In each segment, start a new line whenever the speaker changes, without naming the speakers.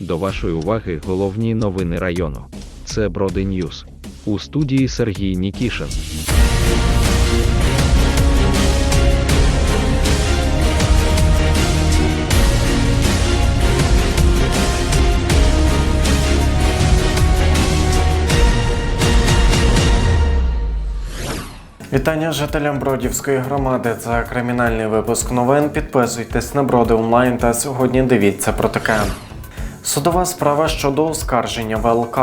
До вашої уваги головні новини району. Це Броди Ньюс. У студії Сергій Нікішин.
Вітання жителям Бродівської громади. Це кримінальний випуск новин. Підписуйтесь на Броди онлайн та сьогодні дивіться про таке. Судова справа щодо оскарження ВЛК.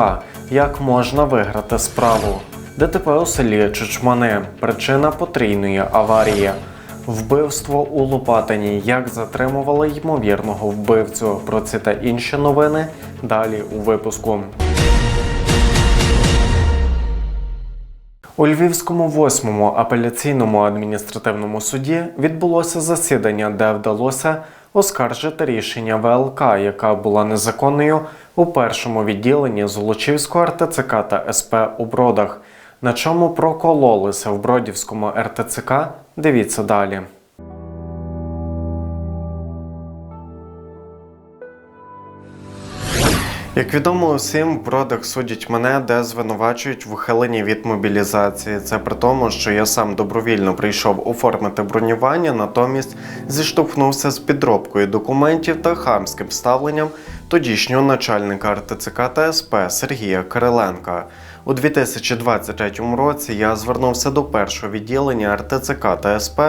Як можна виграти справу? ДТП у селі Чучмани. Причина потрійної аварії. Вбивство у Лопатині. Як затримували ймовірного вбивцю. Про ці та інші новини далі у випуску. У Львівському восьмому апеляційному адміністративному суді відбулося засідання, де вдалося оскаржити рішення ВЛК, яка була незаконною у першому відділенні Золочівського РТЦК та СП у Бродах. На чому прокололися в Бродівському РТЦК? Дивіться далі. Як відомо усім, в бродах судять мене, де звинувачують в ухиленні від мобілізації. Це при тому, що я сам добровільно прийшов оформити бронювання, натомість зіштовхнувся з підробкою документів та хамським ставленням тодішнього начальника РТЦК та СП Сергія Кириленка. У 2023 році я звернувся до першого відділення РТЦК та СП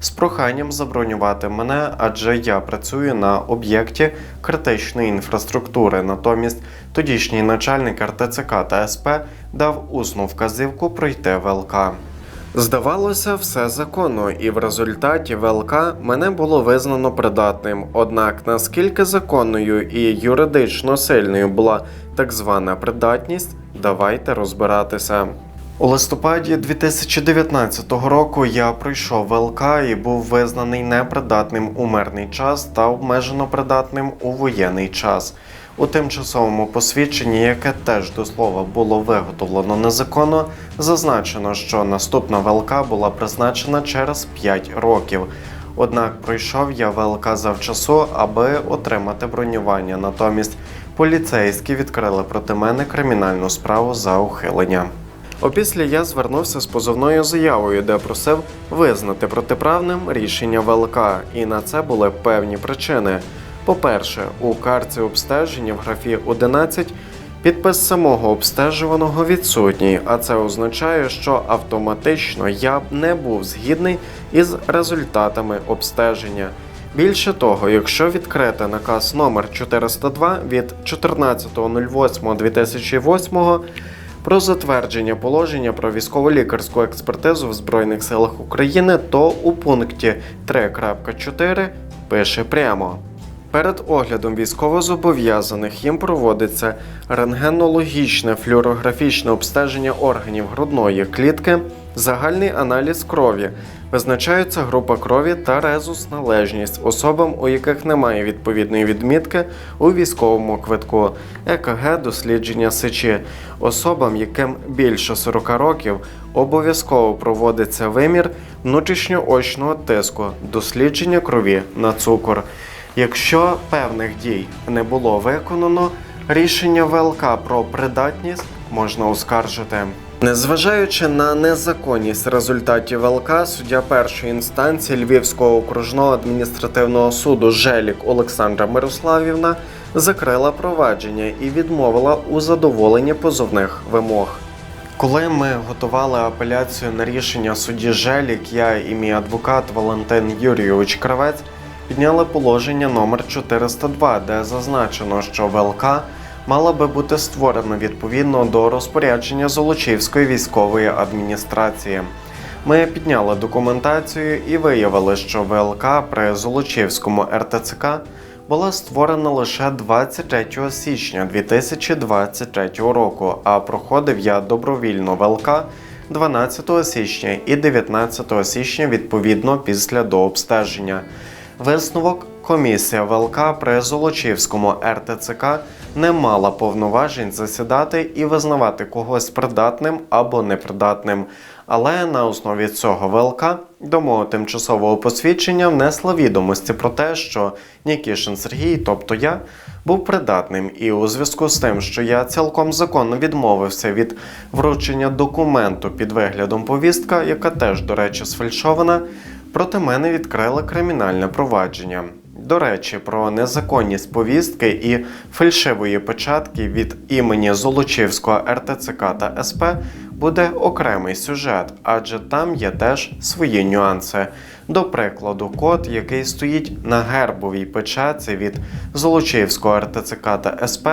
з проханням забронювати мене, адже я працюю на об'єкті критичної інфраструктури. Натомість тодішній начальник РТЦК та СП дав усну вказівку пройти ВЛК. Здавалося, все законно, і в результаті ВЛК мене було визнано придатним. Однак наскільки законною і юридично сильною була так звана придатність, давайте розбиратися. У листопаді 2019 року я пройшов ВЛК і був визнаний непридатним у мирний час та обмежено придатним у воєнний час. У тимчасовому посвідченні, яке теж до слова було виготовлено незаконно, зазначено, що наступна ВЛК була призначена через 5 років. Однак пройшов я ВЛК завчасу, аби отримати бронювання. Натомість поліцейські відкрили проти мене кримінальну справу за ухилення. Опісля я звернувся з позовною заявою, де просив визнати протиправним рішення ВЛК, і на це були певні причини. По-перше, у карті обстеження в графі 11 підпис самого обстежуваного відсутній, а це означає, що автоматично я не був згідний із результатами обстеження. Більше того, якщо відкрити наказ номер 402 від 14.08.2008 про затвердження положення про військово-лікарську експертизу в Збройних силах України, то у пункті 3.4 пише прямо. Перед оглядом військовозобов'язаних їм проводиться рентгенологічне флюорографічне обстеження органів грудної клітки, загальний аналіз крові, визначається група крові та резус належність особам, у яких немає відповідної відмітки у військовому квитку, ЕКГ, дослідження сечі. Особам, яким більше 40 років, обов'язково проводиться вимір внутрішньоочного тиску, дослідження крові на цукор. Якщо певних дій не було виконано, рішення ВЛК про придатність можна оскаржити. Незважаючи на незаконність результатів ВЛК, суддя першої інстанції Львівського окружного адміністративного суду Желік Олександра Мирославівна закрила провадження і відмовила у задоволенні позовних вимог. Коли ми готували апеляцію на рішення судді Желік, я і мій адвокат Валентин Юрійович Кравець підняли положення номер 402, де зазначено, що ВЛК мала би бути створена відповідно до розпорядження Золочівської військової адміністрації. Ми підняли документацію і виявили, що ВЛК при Золочівському РТЦК була створена лише 23 січня 2023 року, а проходив я добровільно ВЛК 12 січня і 19 січня відповідно після дообстеження. Висновок комісія ВЛК при Золочівському РТЦК не мала повноважень засідати і визнавати когось придатним або непридатним. Але на основі цього ВЛК до мого тимчасового посвідчення внесла відомості про те, що Нікішин Сергій, тобто я, був придатним, і у зв'язку з тим, що я цілком законно відмовився від вручення документу під виглядом повістка, яка теж, до речі, сфальшована, проти мене відкрили кримінальне провадження. До речі, про незаконність повістки і фальшивої печатки від імені Золочівського РТЦК та СП буде окремий сюжет, адже там є теж свої нюанси. До прикладу, код, який стоїть на гербовій печатці від Золочівського РТЦК та СП,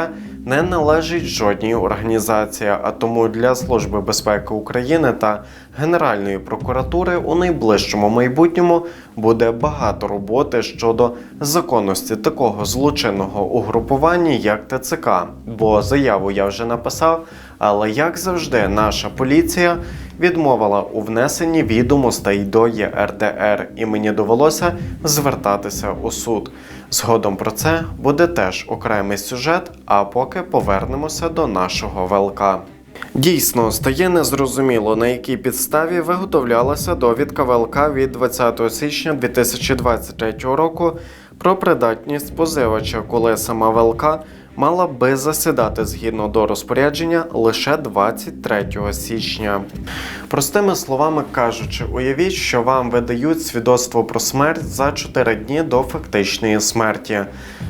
не належить жодній організації, а тому для Служби безпеки України та Генеральної прокуратури у найближчому майбутньому буде багато роботи щодо законності такого злочинного угрупування, як ТЦК. Бо заяву я вже написав, але як завжди, наша поліція відмовила у внесенні відомостей до ЄРДР, і мені довелося звертатися у суд. Згодом про це буде теж окремий сюжет, а поки повернемося до нашого ВЛК. Дійсно, стає незрозуміло, на якій підставі виготовлялася довідка ВЛК від 20 січня 2023 року про придатність позивача, коли сама ВЛК мала би засідати згідно до розпорядження лише 23 січня. Простими словами кажучи, уявіть, що вам видають свідоцтво про смерть за 4 дні до фактичної смерті.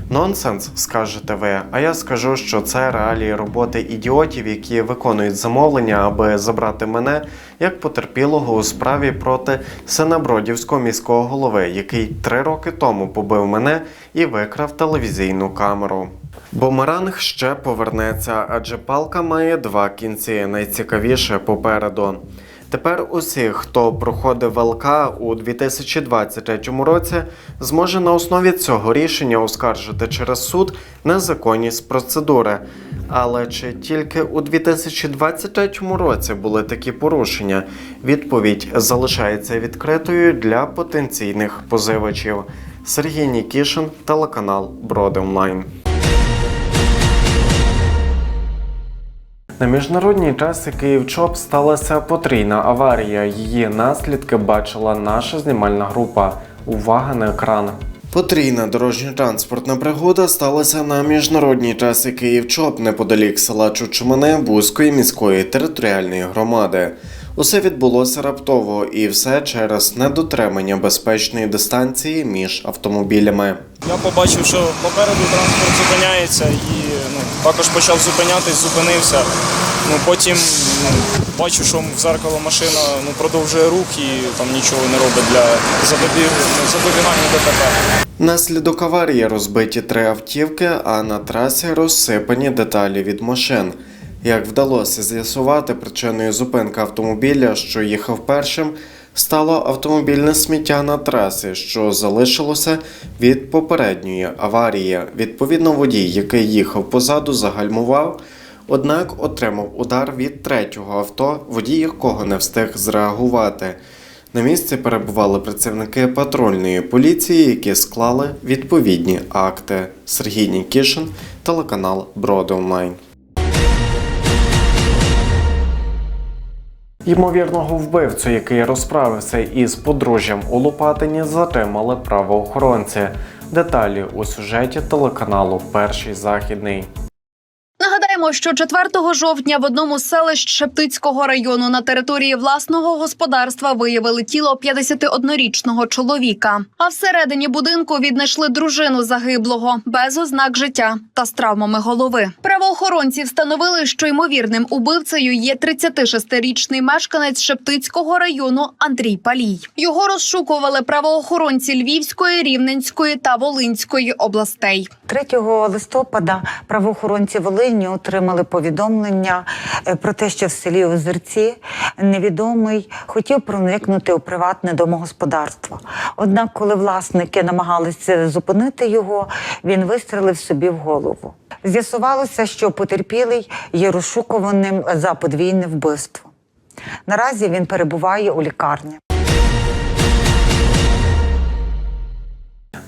Нонсенс, скажете ви, а я скажу, що це реалії роботи ідіотів, які виконують замовлення, аби забрати мене як потерпілого у справі проти Синабродівського міського голови, який три роки тому побив мене і викрав телевізійну камеру. Бумеранг ще повернеться, адже палка має два кінці, найцікавіше попереду. Тепер усі, хто проходив ВЛК у 2023 році, зможе на основі цього рішення оскаржити через суд незаконність процедури. Але чи тільки у 2023 році були такі порушення? Відповідь залишається відкритою для потенційних позивачів. Сергій Нікішин, телеканал Броди Онлайн. На міжнародній трасі Київ-Чоп сталася потрійна аварія. Її наслідки бачила наша знімальна група. Увага на екран. Потрійна дорожньо-транспортна пригода сталася на міжнародній трасі Київ-Чоп неподалік села Чучмане Бузької міської територіальної громади. Усе відбулося раптово і все через недотримання безпечної дистанції між автомобілями.
Я побачив, що попереду транспорт зупиняється і також почав зупинятись, зупинився. Ну, потім ну, бачу, що в зеркало машина ну, продовжує рух і там нічого не робить для запобіг... запобігання ДТП.
Наслідок аварії розбиті три автівки, а на трасі розсипані деталі від машин. Як вдалося з'ясувати, причиною зупинки автомобіля, що їхав першим, стало автомобільне сміття на трасі, що залишилося від попередньої аварії. Відповідно, водій, який їхав позаду, загальмував, однак отримав удар від третього авто, водій якого не встиг зреагувати. На місці перебували працівники патрульної поліції, які склали відповідні акти. Сергій Нікішин, телеканал Броди. Ймовірного вбивцю, який розправився із подружжям у Лопатині, затримали правоохоронці. Деталі у сюжеті телеканалу Перший західний.
Нагадаємо, що 4 жовтня в одному з селищ Шептицького району на території власного господарства виявили тіло 51-річного чоловіка. А всередині будинку віднайшли дружину загиблого без ознак життя та з травмами голови. Правоохоронці встановили, що ймовірним убивцею є 36-річний мешканець Шептицького району Андрій Палій. Його розшукували правоохоронці Львівської, Рівненської та Волинської областей.
3 листопада правоохоронці Волині отримали повідомлення е, про те, що в селі Озерці невідомий хотів проникнути у приватне домогосподарство. Однак, коли власники намагалися зупинити його, він вистрелив собі в голову. З'ясувалося, що потерпілий є розшукуваним за подвійне вбивство. Наразі він перебуває у лікарні.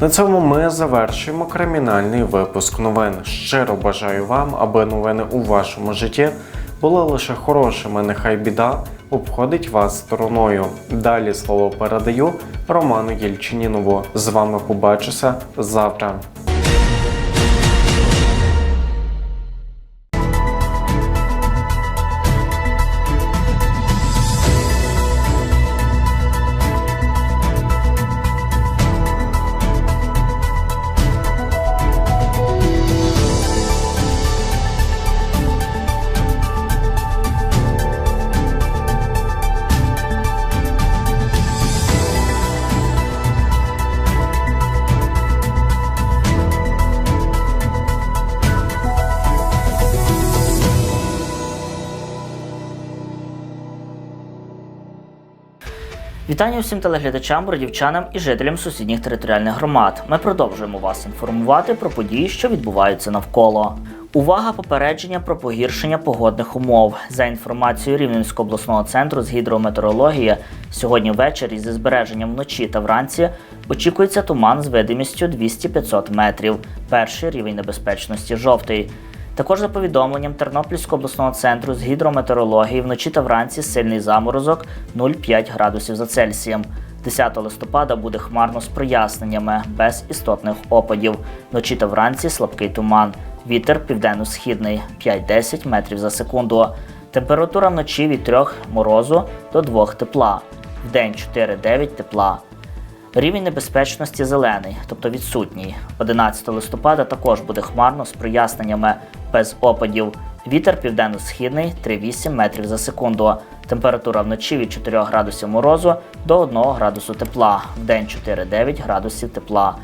На цьому ми завершуємо кримінальний випуск новин. Щиро бажаю вам, аби новини у вашому житті були лише хорошими. Нехай біда обходить вас стороною. Далі слово передаю Роману Єльчинінову. З вами побачуся завтра.
Вітання усім телеглядачам, бродівчанам і жителям сусідніх територіальних громад. Ми продовжуємо вас інформувати про події, що відбуваються навколо. Увага попередження про погіршення погодних умов. За інформацією Рівненського обласного центру з гідрометеорології, сьогодні ввечері зі збереженням вночі та вранці очікується туман з видимістю 200-500 метрів. Перший рівень небезпечності жовтий. Також за повідомленням Тернопільського обласного центру з гідрометеорології вночі та вранці сильний заморозок 0,5 градусів за Цельсієм. 10 листопада буде хмарно з проясненнями, без істотних опадів. Вночі та вранці слабкий туман. Вітер південно-східний 5-10 метрів за секунду. Температура вночі від 3 морозу до 2 тепла. Вдень 4-9 тепла. Рівень небезпечності зелений, тобто відсутній. 11 листопада також буде хмарно з проясненнями без опадів. Вітер південно-східний 3,8 метрів за секунду. Температура вночі від 4 градусів морозу до 1 градусу тепла. Вдень 4-9 градусів тепла.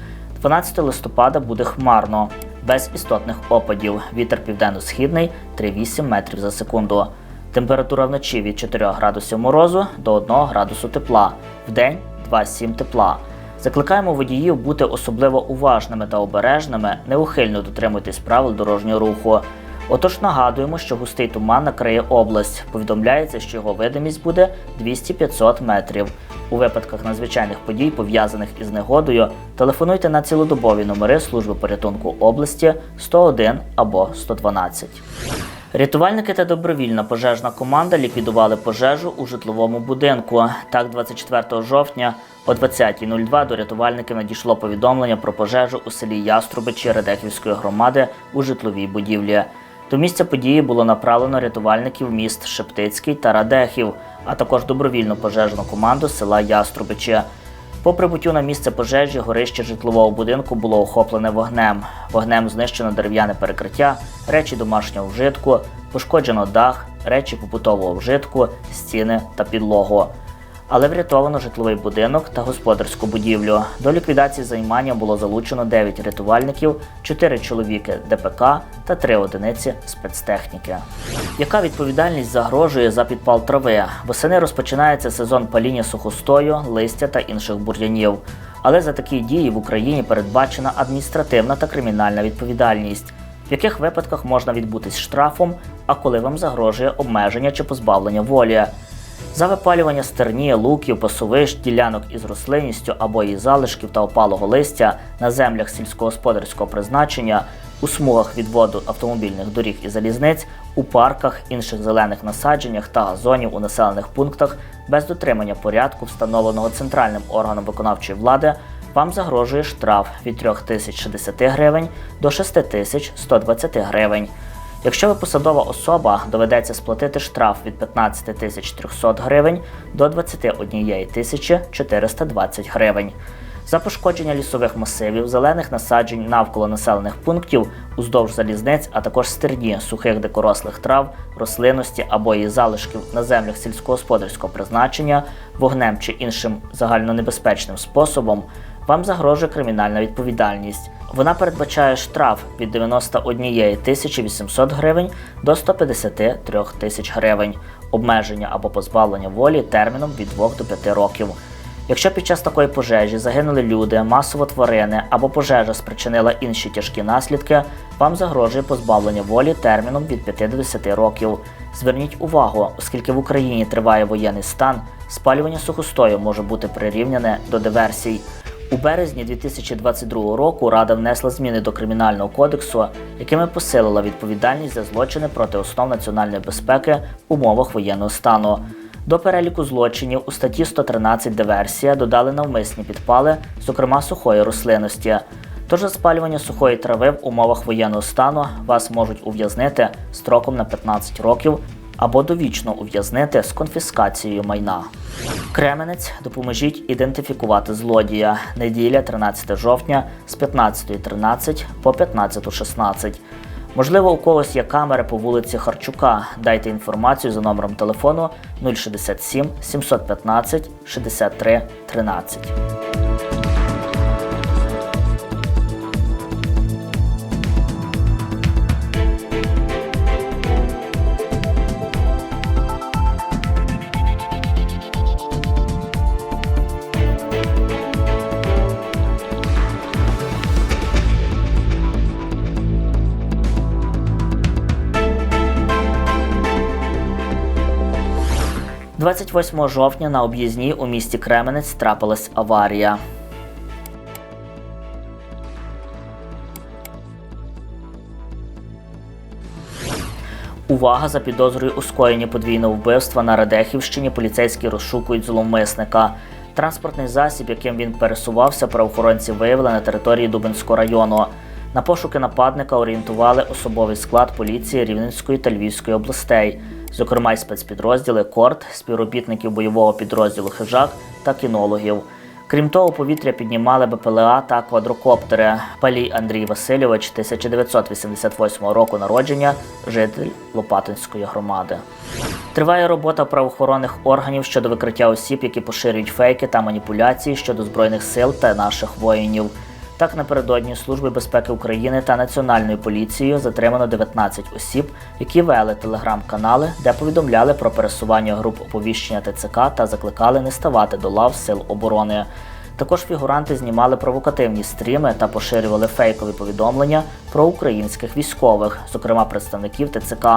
12 листопада буде хмарно, без істотних опадів. Вітер південно-східний 3,8 метрів за секунду. Температура вночі від 4 градусів морозу до 1 градусу тепла. Вдень 2,7 тепла. Закликаємо водіїв бути особливо уважними та обережними, неухильно дотримуйтесь правил дорожнього руху. Отож нагадуємо, що густий туман накриє область. Повідомляється, що його видимість буде 200-500 метрів. У випадках надзвичайних подій, пов'язаних із негодою, телефонуйте на цілодобові номери служби порятунку області 101 або 112. Рятувальники та добровільна пожежна команда ліквідували пожежу у житловому будинку. Так, 24 жовтня о 20.02 до рятувальників надійшло повідомлення про пожежу у селі Яструбичі Радехівської громади у житловій будівлі. До місця події було направлено рятувальників міст Шептицький та Радехів, а також добровільну пожежну команду села Яструбичі. По прибуттю на місце пожежі горище житлового будинку було охоплене вогнем. Вогнем знищено дерев'яне перекриття, речі домашнього вжитку, пошкоджено дах, речі побутового вжитку, стіни та підлогу. Але врятовано житловий будинок та господарську будівлю. До ліквідації займання було залучено 9 рятувальників, 4 чоловіки ДПК та 3 одиниці спецтехніки. Яка відповідальність загрожує за підпал трави? Восени розпочинається сезон паління сухостою, листя та інших бур'янів. Але за такі дії в Україні передбачена адміністративна та кримінальна відповідальність, в яких випадках можна відбутись штрафом, а коли вам загрожує обмеження чи позбавлення волі. За випалювання стерні, луків, пасовищ, ділянок із рослинністю або її залишків та опалого листя на землях сільськогосподарського призначення, у смугах відводу автомобільних доріг і залізниць, у парках, інших зелених насадженнях та газонів у населених пунктах без дотримання порядку, встановленого центральним органом виконавчої влади, вам загрожує штраф від 3060 гривень до 6120 гривень. Якщо ви посадова особа, доведеться сплатити штраф від 15 тисяч 300 гривень до 21 тисячі 420 гривень. За пошкодження лісових масивів, зелених насаджень навколо населених пунктів, уздовж залізниць, а також стерні сухих дикорослих трав, рослинності або її залишків на землях сільськогосподарського призначення, вогнем чи іншим загальнонебезпечним способом, вам загрожує кримінальна відповідальність. Вона передбачає штраф від 91 тисячі 800 гривень до 153 тисяч гривень, обмеження або позбавлення волі терміном від 2 до 5 років. Якщо під час такої пожежі загинули люди, масово тварини або пожежа спричинила інші тяжкі наслідки, вам загрожує позбавлення волі терміном від 5 до 10 років. Зверніть увагу, оскільки в Україні триває воєнний стан, спалювання сухостою може бути прирівняне до диверсій. У березні 2022 року Рада внесла зміни до кримінального кодексу, якими посилила відповідальність за злочини проти основ національної безпеки в умовах воєнного стану. До переліку злочинів у статті 113 диверсія додали навмисні підпали, зокрема сухої рослинності. Тож за спалювання сухої трави в умовах воєнного стану вас можуть ув'язнити строком на 15 років або довічно ув'язнити з конфіскацією майна. Кременець допоможіть ідентифікувати злодія. Неділя 13 жовтня з 15.13 по 15.16. Можливо, у когось є камери по вулиці Харчука. Дайте інформацію за номером телефону 067 715 63 13. – 28 жовтня на об'їзній у місті Кременець трапилась аварія. Увага за підозрою у скоєнні подвійного вбивства на Радехівщині. Поліцейські розшукують зловмисника. Транспортний засіб, яким він пересувався, правоохоронці виявили на території Дубинського району. На пошуки нападника орієнтували особовий склад поліції Рівненської та Львівської областей, зокрема й спецпідрозділи КОРД, співробітників бойового підрозділу Хижак та кінологів. Крім того, повітря піднімали БПЛА та квадрокоптери. Палій Андрій Васильович, 1988 року народження, житель Лопатинської громади. Триває робота правоохоронних органів щодо викриття осіб, які поширюють фейки та маніпуляції щодо збройних сил та наших воїнів. Так, напередодні Служби безпеки України та Національною поліцією затримано 19 осіб, які вели телеграм-канали, де повідомляли про пересування груп оповіщення ТЦК та закликали не ставати до лав сил оборони. Також фігуранти знімали провокативні стріми та поширювали фейкові повідомлення про українських військових, зокрема представників ТЦК.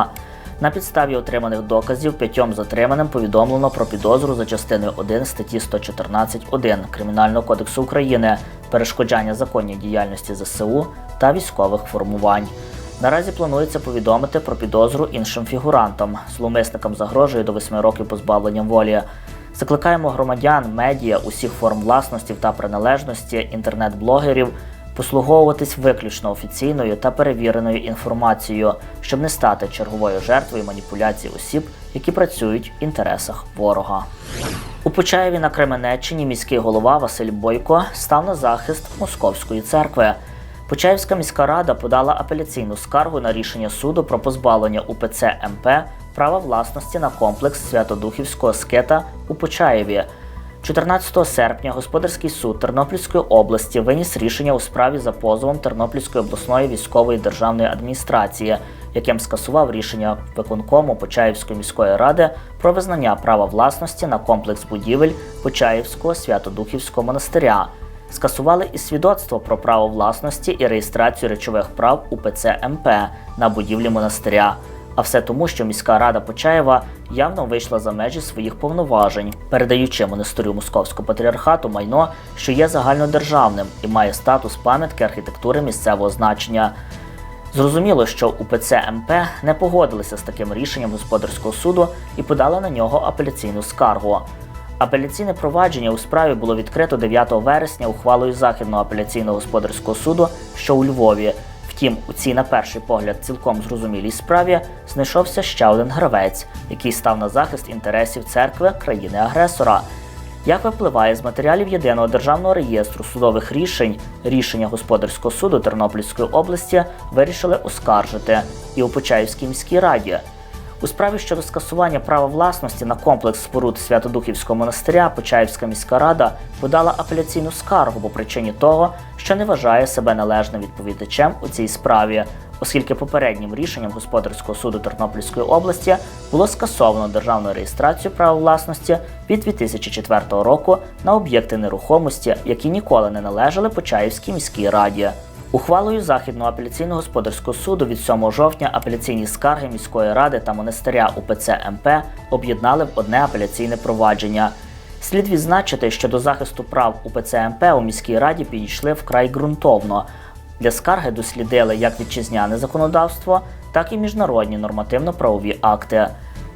На підставі отриманих доказів п'ятьом затриманим повідомлено про підозру за частиною 1 статті 114.1 Кримінального кодексу України перешкоджання законній діяльності ЗСУ та військових формувань. Наразі планується повідомити про підозру іншим фігурантам. Зловмисникам загрожує до 8 років позбавлення волі. Закликаємо громадян, медіа, усіх форм власності та приналежності, інтернет-блогерів послуговуватись виключно офіційною та перевіреною інформацією, щоб не стати черговою жертвою маніпуляцій осіб, які працюють в інтересах ворога. У Почаєві на Кременеччині міський голова Василь Бойко став на захист Московської церкви. Почаївська міська рада подала апеляційну скаргу на рішення суду про позбавлення УПЦ МП права власності на комплекс Святодухівського скета у Почаєві. 14 серпня господарський суд Тернопільської області виніс рішення у справі за позовом Тернопільської обласної військової державної адміністрації, яким скасував рішення виконкому Почаївської міської ради про визнання права власності на комплекс будівель Почаївського Святодухівського монастиря. Скасували і свідоцтво про право власності і реєстрацію речових прав УПЦ МП на будівлі монастиря. А все тому, що міська рада Почаєва явно вийшла за межі своїх повноважень, передаючи монастирю Московського патріархату майно, що є загальнодержавним і має статус пам'ятки архітектури місцевого значення. Зрозуміло, що УПЦ МП не погодилися з таким рішенням господарського суду і подали на нього апеляційну скаргу. Апеляційне провадження у справі було відкрито 9 вересня ухвалою Західного апеляційного господарського суду, що у Львові. Втім, у цій, на перший погляд, цілком зрозумілій справі знайшовся ще один гравець, який став на захист інтересів церкви країни-агресора. Як випливає з матеріалів єдиного державного реєстру судових рішень, рішення господарського суду Тернопільської області вирішили оскаржити і у Почаївській міській раді. У справі щодо скасування права власності на комплекс споруд Святодухівського монастиря Почаївська міська рада подала апеляційну скаргу по причині того, що не вважає себе належним відповідачем у цій справі, оскільки попереднім рішенням господарського суду Тернопільської області було скасовано державну реєстрацію права власності від 2004 року на об'єкти нерухомості, які ніколи не належали Почаївській міській раді. Ухвалою Західного апеляційного господарського суду від 7 жовтня апеляційні скарги міської ради та монастиря УПЦ МП об'єднали в одне апеляційне провадження. Слід відзначити, що до захисту прав УПЦ МП у міській раді підійшли вкрай ґрунтовно. Для скарги дослідили як вітчизняне законодавство, так і міжнародні нормативно-правові акти.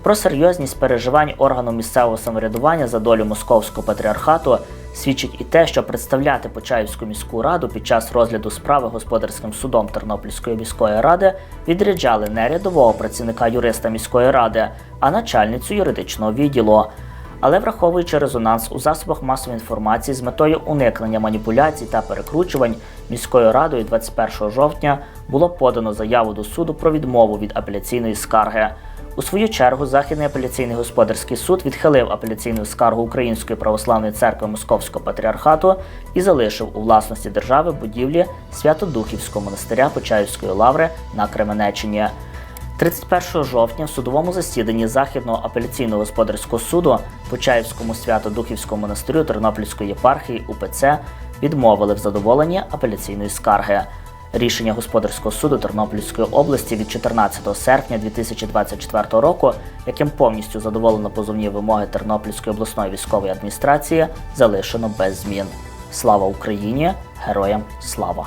Про серйозність переживань органу місцевого самоврядування за долю московського патріархату свідчить і те, що представляти Почаївську міську раду під час розгляду справи господарським судом Тернопільської міської ради відряджали не рядового працівника юриста міської ради, а начальницю юридичного відділу. Але враховуючи резонанс у засобах масової інформації з метою уникнення маніпуляцій та перекручувань, міською радою 21 жовтня було подано заяву до суду про відмову від апеляційної скарги. У свою чергу Західний апеляційний господарський суд відхилив апеляційну скаргу Української православної церкви Московського патріархату і залишив у власності держави будівлі Свято-Духівського монастиря Почаївської лаври на Кременеччині. 31 жовтня в судовому засіданні Західного апеляційного господарського суду Почаївському свято-Духівському монастирю Тернопільської єпархії УПЦ відмовили в задоволенні апеляційної скарги. Рішення господарського суду Тернопільської області від 14 серпня 2024 року, яким повністю задоволено позовні вимоги Тернопільської обласної військової адміністрації, залишено без змін. Слава Україні! Героям слава!